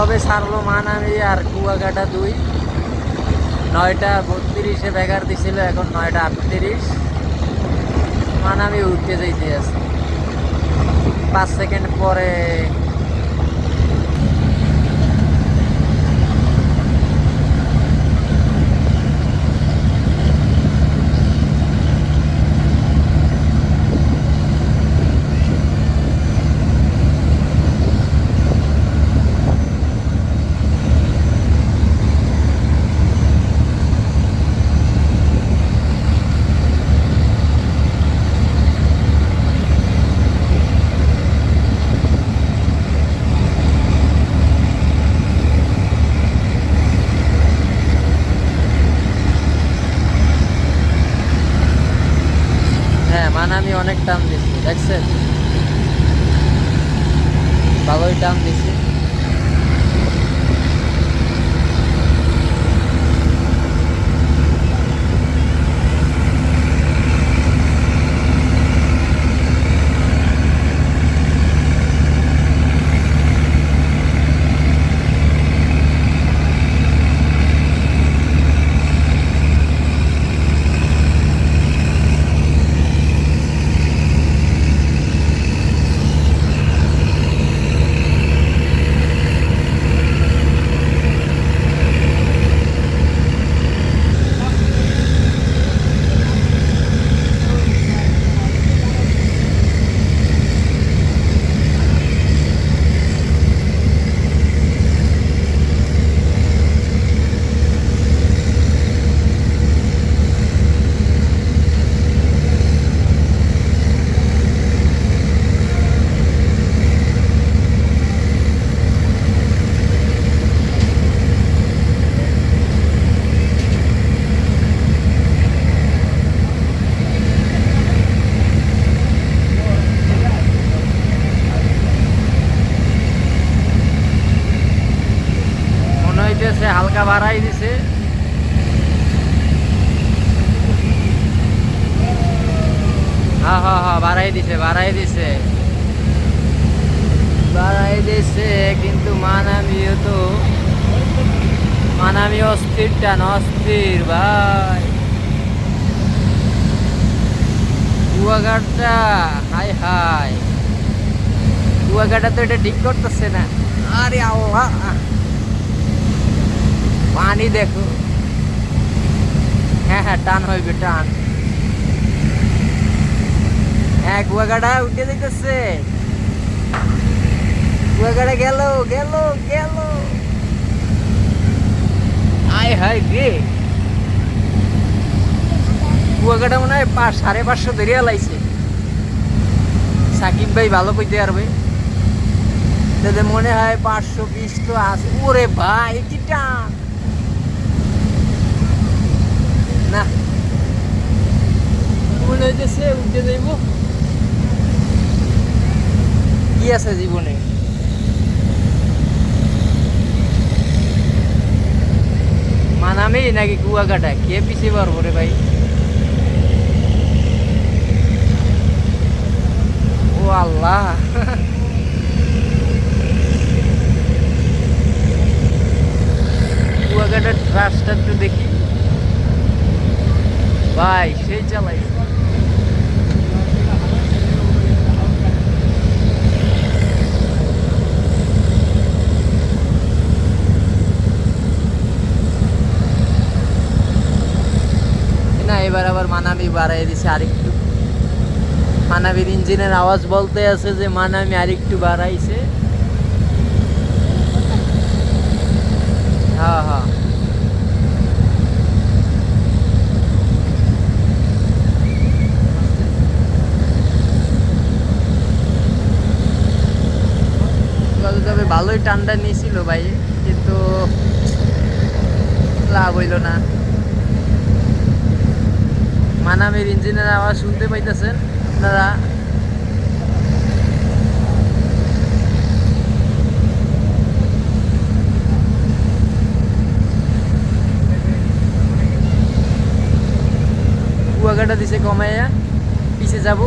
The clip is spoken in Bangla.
কবে ছাড়লো মানামি আর কুয়াকাটা দুই। নয়টা বত্রিশে ব্যাগার দিছিল, এখন নয়টা আটত্রিশ। মানামি উঠতে যাইতে আছে পাঁচ সেকেন্ড পরে হ্যাঁ মানামি অনেক টান দিচ্ছে দেখছেন? ভালোই টান দিচ্ছে হইতেছে হালকা বাড়াই দিছে। হ্যাঁ হ্যাঁ হ্যাঁ বাড়াই দিছে বাড়াই দিছে। বাড়াই দিছে, কিন্তু মানামিও তো মানামি অস্থির টান অস্থির, ভাই। কুয়াঘাটটা, হাই হাই। কুয়াঘাটা তো এটা ঠিক করতেছে না। আরে আল্লাহ। পানি দেখো। হ্যাঁ হ্যাঁ টান হইবে, টান। হ্যাঁ কুয়াকাটা উঠে দিতেছে কুয়াকাটা গেল গেল গেল। আয় হায় রে। কুয়াকাটা মনে হয় সাড়ে পাঁচশো ধরিয়া লাইছে। সাকিব ভাই ভালো কইতে পারবে। তাদের মনে হয় পাঁচশো বিশ তো আছে। ওরে ভাই, কি টান। না। মনে হইতেছে উঠে যাইব। কি আছে জীবনে? মানামি নাকি কুয়াকাটা? কে পিছিয়ে পারব রে ভাই? ও আল্লাহ। কুয়াকাটার রাস্তা একটু দেখি। ভাই সেই চালাই না, এবার আবার বাড়াই দিছে আরেকটু। মানামির ইঞ্জিনের আওয়াজ বলতে আছে যে মানামি আরেকটু বাড়াইছে হ্যাঁ হ্যাঁ গত তবে ভালোই ঠান্ডা নিয়েছিল ভাই, কিন্তু লাভ হইল না। মানামের ইঞ্জিনের আওয়াজ শুনতে পাইতেছেন আপনারা? কুয়াকাটা দিছে কমাইয়া, পিছে যাব।